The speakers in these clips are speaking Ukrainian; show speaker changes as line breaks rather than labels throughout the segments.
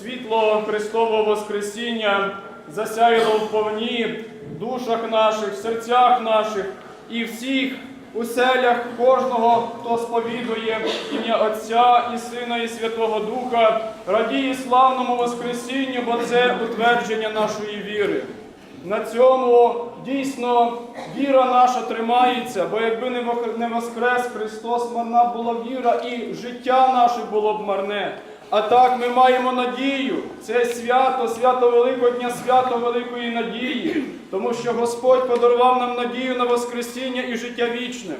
світло Христового Воскресіння засяяло в повні душах наших, серцях наших і всіх у селях кожного, хто сповідує ім'я Отця і Сина і Святого Духа, радіє славному Воскресінню, бо це утвердження нашої віри. На цьому дійсно віра наша тримається, бо якби не воскрес Христос, марна була віра і життя наше було б марне. А так ми маємо надію. Це свято, свято Великодня, свято великої надії, тому що Господь подарував нам надію на Воскресіння і життя вічне.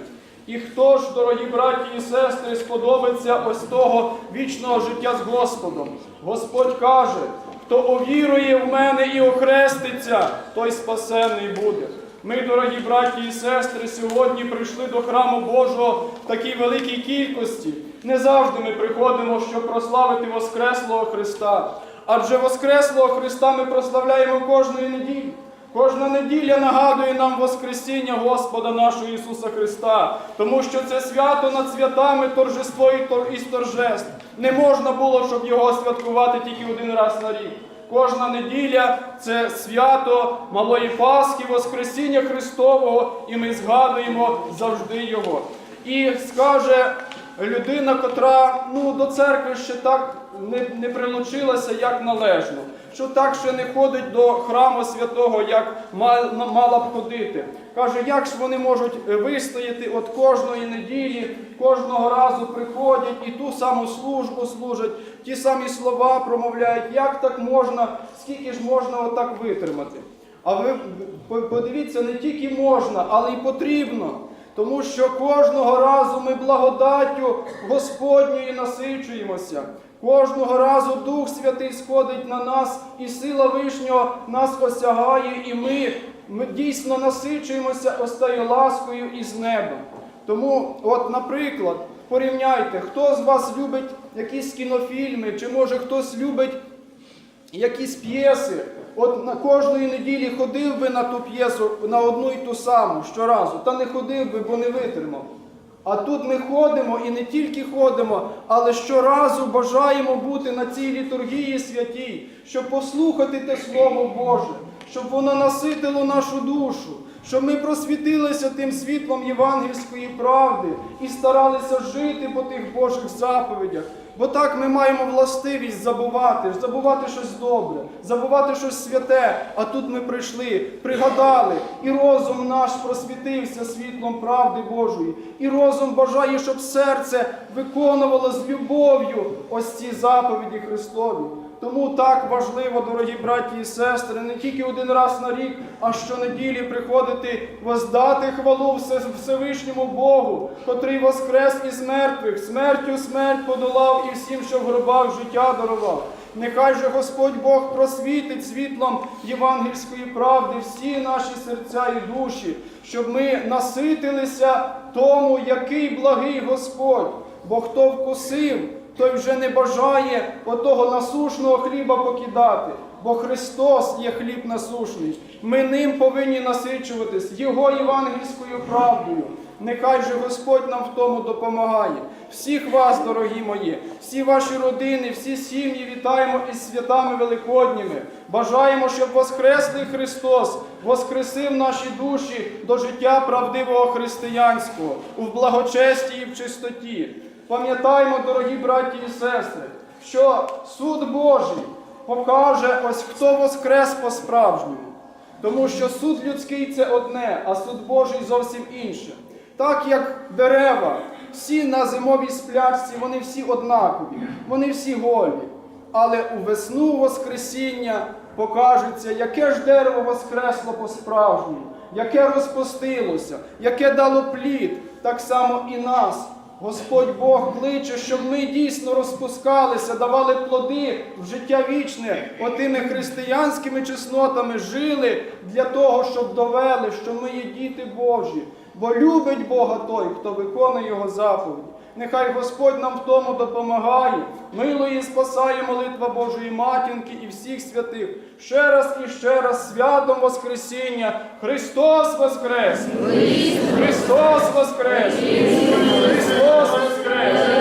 І хто ж, дорогі браті і сестри, сподобиться ось того вічного життя з Господом? Господь каже, хто увірує в мене і охреститься, той спасений буде. Ми, дорогі браті і сестри, сьогодні прийшли до храму Божого в такій великій кількості. Не завжди ми приходимо, щоб прославити Воскреслого Христа. Адже Воскреслого Христа ми прославляємо кожної неділі. Кожна неділя нагадує нам Воскресіння Господа нашого Ісуса Христа, тому що це свято над святами, торжество і торжеств. Не можна було, щоб його святкувати тільки один раз на рік. Кожна неділя це свято Малої Пасхи, Воскресіння Христового, і ми згадуємо завжди Його. І скаже людина, котра ну, до церкви ще так не, не прилучилася, як належно, що так ще не ходить до храму святого, як мала б ходити. Каже, як ж вони можуть е, вистояти от кожної неділі, кожного разу приходять і ту саму службу служать, ті самі слова промовляють. Як так можна, скільки ж можна отак витримати? А ви подивіться, не тільки можна, але й потрібно. Тому що кожного разу ми благодаттю Господньою насичуємося. Кожного разу Дух Святий сходить на нас, і сила Вишнього нас осягає, і ми, ми дійсно насичуємося ось тою ласкою із неба. Тому, от, наприклад, порівняйте, хто з вас любить якісь кінофільми, чи може хтось любить якісь п'єси. От на кожної неділі ходив би на ту п'єсу на одну і ту саму щоразу, та не ходив би, бо не витримав. А тут ми ходимо і не тільки ходимо, але щоразу бажаємо бути на цій літургії святій, щоб послухати те Слово Боже, щоб воно наситило нашу душу, щоб ми просвітилися тим світлом євангельської правди і старалися жити по тих Божих заповідях. Бо так ми маємо властивість забувати, забувати щось добре, забувати щось святе. А тут ми прийшли, пригадали, і розум наш просвітився світлом правди Божої. І розум бажає, щоб серце виконувало з любов'ю ось ці заповіді Христові. Тому так важливо, дорогі браті і сестри, не тільки один раз на рік, а щонеділі приходити воздати хвалу Всевишньому Богу, котрий воскрес із мертвих, смертю смерть подолав і всім, що в гробах життя дарував. Нехай же Господь Бог просвітить світлом євангельської правди всі наші серця і душі, щоб ми наситилися тому, який благий Господь, бо хто вкусив, той вже не бажає отого насушного хліба покидати, бо Христос є хліб насушний. Ми ним повинні насичуватись Його євангельською правдою. Нехай же Господь нам в тому допомагає. Всіх вас, дорогі мої, всі ваші родини, всі сім'ї вітаємо із святами Великодніми. Бажаємо, щоб Воскреслий Христос воскресив наші душі до життя правдивого християнського у благочесті і в чистоті. Пам'ятаймо, дорогі браті і сестри, що суд Божий покаже ось хто воскрес по-справжньому. Тому що суд людський це одне, а суд Божий зовсім інше. Так як дерева, всі на зимовій сплячці, вони всі однакові, вони всі голі. Але у весну Воскресіння покажеться, яке ж дерево воскресло по-справжньому, яке розпустилося, яке дало плід, так само і нас. Господь Бог кличе, щоб ми дійсно розпускалися, давали плоди в життя вічне, отими християнськими чеснотами жили для того, щоб довели, що ми є діти Божі бо любить Бога той, хто виконує Його заповіді. Нехай Господь нам в тому допомагає, милує і спасає молитва Божої матінки і всіх святих. Ще раз і ще раз святом Воскресіння. Христос Воскрес! Христос Воскрес! Христос Воскрес!